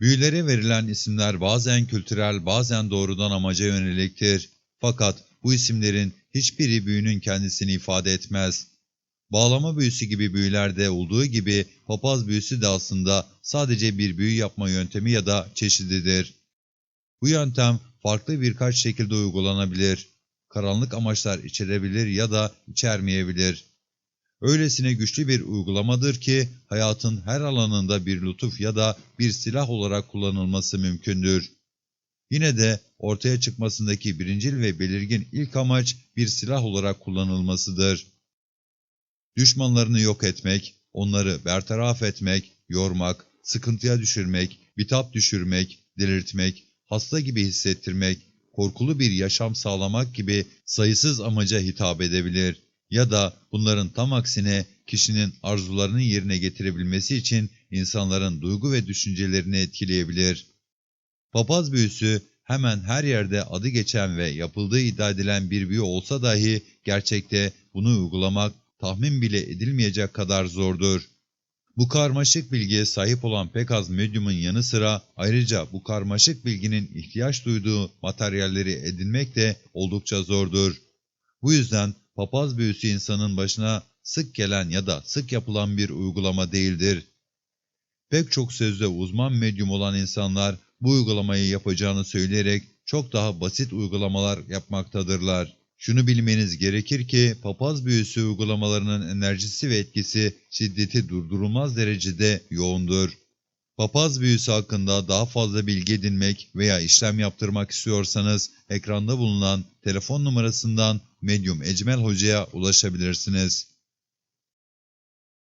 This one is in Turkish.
Büyülere verilen isimler bazen kültürel, bazen doğrudan amaca yöneliktir. Fakat bu isimlerin hiçbiri büyünün kendisini ifade etmez. Bağlama büyüsü gibi büyülerde olduğu gibi papaz büyüsü de aslında sadece bir büyü yapma yöntemi ya da çeşididir. Bu yöntem farklı birkaç şekilde uygulanabilir. Karanlık amaçlar içerebilir ya da içermeyebilir. Öylesine güçlü bir uygulamadır ki hayatın her alanında bir lütuf ya da bir silah olarak kullanılması mümkündür. Yine de ortaya çıkmasındaki birincil ve belirgin ilk amaç bir silah olarak kullanılmasıdır. Düşmanlarını yok etmek, onları bertaraf etmek, yormak, sıkıntıya düşürmek, bitap düşürmek, delirtmek, hasta gibi hissettirmek, korkulu bir yaşam sağlamak gibi sayısız amaca hitap edebilir ya da bunların tam aksine kişinin arzularını yerine getirebilmesi için insanların duygu ve düşüncelerini etkileyebilir. Papaz büyüsü hemen her yerde adı geçen ve yapıldığı iddia edilen bir büyü olsa dahi gerçekte bunu uygulamak tahmin bile edilmeyecek kadar zordur. Bu karmaşık bilgiye sahip olan pek az medyumun yanı sıra ayrıca bu karmaşık bilginin ihtiyaç duyduğu materyalleri edinmek de oldukça zordur. Bu yüzden papaz büyüsü insanın başına sık gelen ya da sık yapılan bir uygulama değildir. Pek çok sözde uzman medyum olan insanlar bu uygulamayı yapacağını söyleyerek çok daha basit uygulamalar yapmaktadırlar. Şunu bilmeniz gerekir ki papaz büyüsü uygulamalarının enerjisi ve etkisi şiddeti durdurulmaz derecede yoğundur. Papaz büyüsü hakkında daha fazla bilgi edinmek veya işlem yaptırmak istiyorsanız ekranda bulunan telefon numarasından Medyum Ecmel Hoca'ya ulaşabilirsiniz.